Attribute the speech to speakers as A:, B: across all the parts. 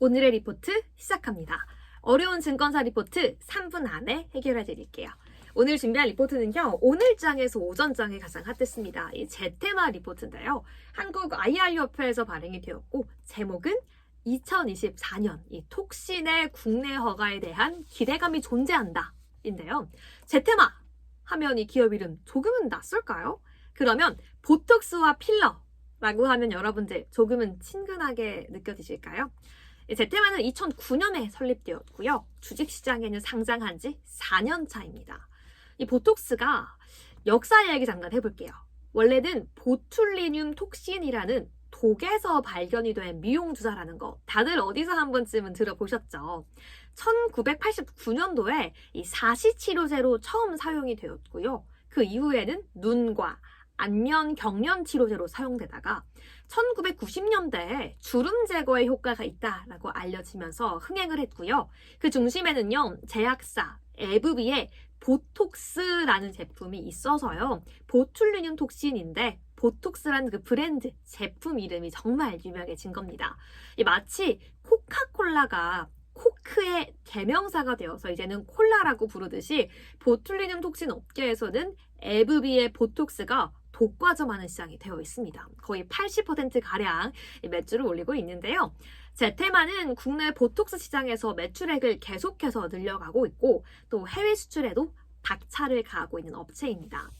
A: 오늘의 리포트 시작합니다. 어려운 증권사 리포트 3분 안에 해결해 드릴게요. 오늘 준비한 리포트는요, 오늘장에서 오전장에 가장 핫했습니다. 이 제테마 리포트인데요. 한국 IR협회에서 발행이 되었고, 제목은 2024년 이 톡신의 국내 허가에 대한 기대감이 존재한다. 인데요. 제테마 하면 이 기업 이름 조금은 낯설까요? 그러면 보톡스와 필러 라고 하면 여러분들 조금은 친근하게 느껴지실까요? 이 제테마는 2009년에 설립되었고요. 주식시장에는 상장한 지 4년 차입니다. 이 보톡스가 역사 이야기 잠깐 해볼게요. 원래는 보툴리늄 톡신이라는 독에서 발견이 된 미용 주사라는 거 다들 어디서 한 번쯤은 들어보셨죠? 1989년도에 이 사시 치료제로 처음 사용이 되었고요. 그 이후에는 눈과 안면 경련 치료제로 사용되다가 1990년대에 주름 제거에 효과가 있다라고 알려지면서 흥행을 했고요. 그 중심에는요, 제약사 에브비의 보톡스라는 제품이 있어서요. 보툴리늄 톡신인데 보톡스라는 그 브랜드 제품 이름이 정말 유명해진 겁니다. 이 마치 코카콜라가 코크의 대명사가 되어서 이제는 콜라라고 부르듯이 보툴리늄 톡신 업계에서는 에브비의 보톡스가 독과점하는 시장이 되어 있습니다. 거의 80%가량 매출을 올리고 있는데요. 제테마는 국내 보톡스 시장에서 매출액을 계속해서 늘려가고 있고 또 해외 수출에도 박차를 가하고 있는 업체입니다.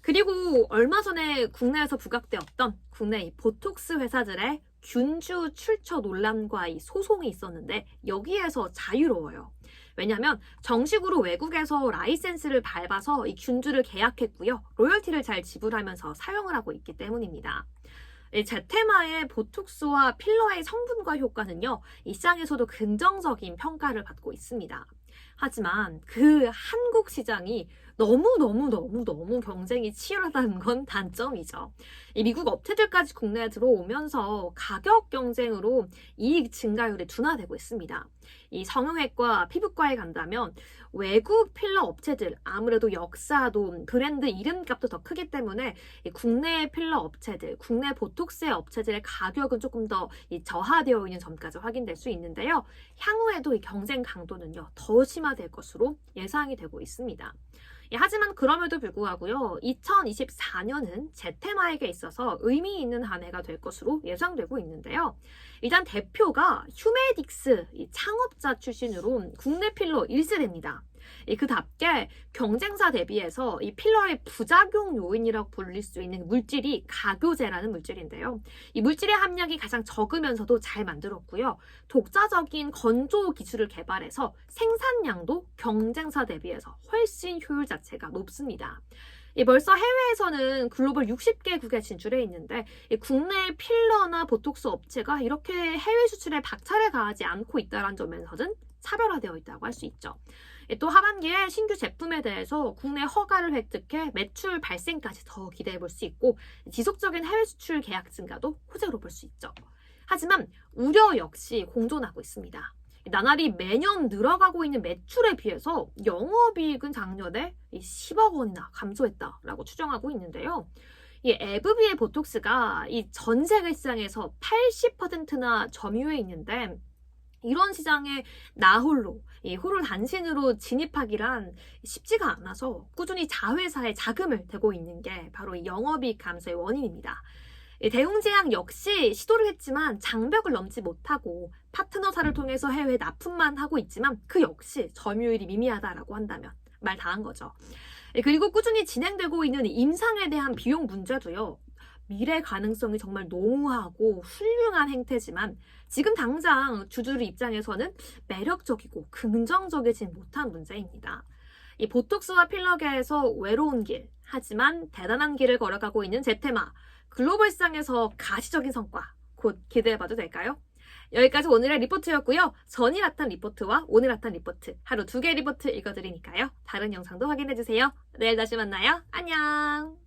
A: 그리고 얼마 전에 국내에서 부각되었던 국내 이 보톡스 회사들의 균주 출처 논란과 이 소송이 있었는데 여기에서 자유로워요. 왜냐하면 정식으로 외국에서 라이센스를 밟아서 이 균주를 계약했고요. 로열티를 잘 지불하면서 사용을 하고 있기 때문입니다. 이 제테마의 보톡스와 필러의 성분과 효과는요, 이 시장에서도 긍정적인 평가를 받고 있습니다. 하지만 그 한국 시장이 너무너무너무너무 경쟁이 치열하다는 건 단점이죠. 이 미국 업체들까지 국내에 들어오면서 가격 경쟁으로 이익 증가율이 둔화되고 있습니다. 이 성형외과, 피부과에 간다면 외국 필러 업체들 아무래도 역사도 브랜드 이름값도 더 크기 때문에 국내 필러 업체들, 국내 보톡스의 업체들의 가격은 조금 더 저하되어 있는 점까지 확인될 수 있는데요. 향후에도 이 경쟁 강도는요 더 심화될 것으로 예상이 되고 있습니다. 예, 하지만 그럼에도 불구하고요, 2024년은 제테마에게 있어서 의미 있는 한 해가 될 것으로 예상되고 있는데요. 일단 대표가 휴메딕스 창업자 출신으로 국내 필러 1세대입니다. 그답게 경쟁사 대비해서 이 필러의 부작용 요인이라고 불릴 수 있는 물질이 가교제라는 물질인데요. 이 물질의 함량이 가장 적으면서도 잘 만들었고요. 독자적인 건조 기술을 개발해서 생산량도 경쟁사 대비해서 훨씬 효율 자체가 높습니다. 벌써 해외에서는 글로벌 60개국에 진출해 있는데 국내 필러나 보톡스 업체가 이렇게 해외 수출에 박차를 가하지 않고 있다는 점에서는 차별화되어 있다고 할 수 있죠. 또 하반기에 신규 제품에 대해서 국내 허가를 획득해 매출 발생까지 더 기대해 볼 수 있고 지속적인 해외 수출 계약 증가도 호재로 볼 수 있죠. 하지만 우려 역시 공존하고 있습니다. 나날이 매년 늘어가고 있는 매출에 비해서 영업이익은 작년에 10억 원이나 감소했다라고 추정하고 있는데요. 이 에브비의 보톡스가 이 전 세계 시장에서 80%나 점유해 있는데 이런 시장에 나홀로 이 홀을 단신으로 진입하기란 쉽지가 않아서 꾸준히 자회사에 자금을 대고 있는 게 바로 이 영업이익 감소의 원인입니다. 대웅제약 역시 시도를 했지만 장벽을 넘지 못하고 파트너사를 통해서 해외 납품만 하고 있지만 그 역시 점유율이 미미하다라고 한다면 말 다한 거죠. 그리고 꾸준히 진행되고 있는 임상에 대한 비용 문제도요. 미래 가능성이 정말 농후하고 훌륭한 행태지만 지금 당장 주주들 입장에서는 매력적이고 긍정적이진 못한 문제입니다. 이 보톡스와 필러계에서 외로운 길, 하지만 대단한 길을 걸어가고 있는 제테마. 글로벌 시장에서 가시적인 성과 곧 기대해봐도 될까요? 여기까지 오늘의 리포트였고요. 전일 핫한 리포트와 오늘 핫한 리포트 하루 두 개 리포트 읽어드리니까요. 다른 영상도 확인해주세요. 내일 다시 만나요. 안녕!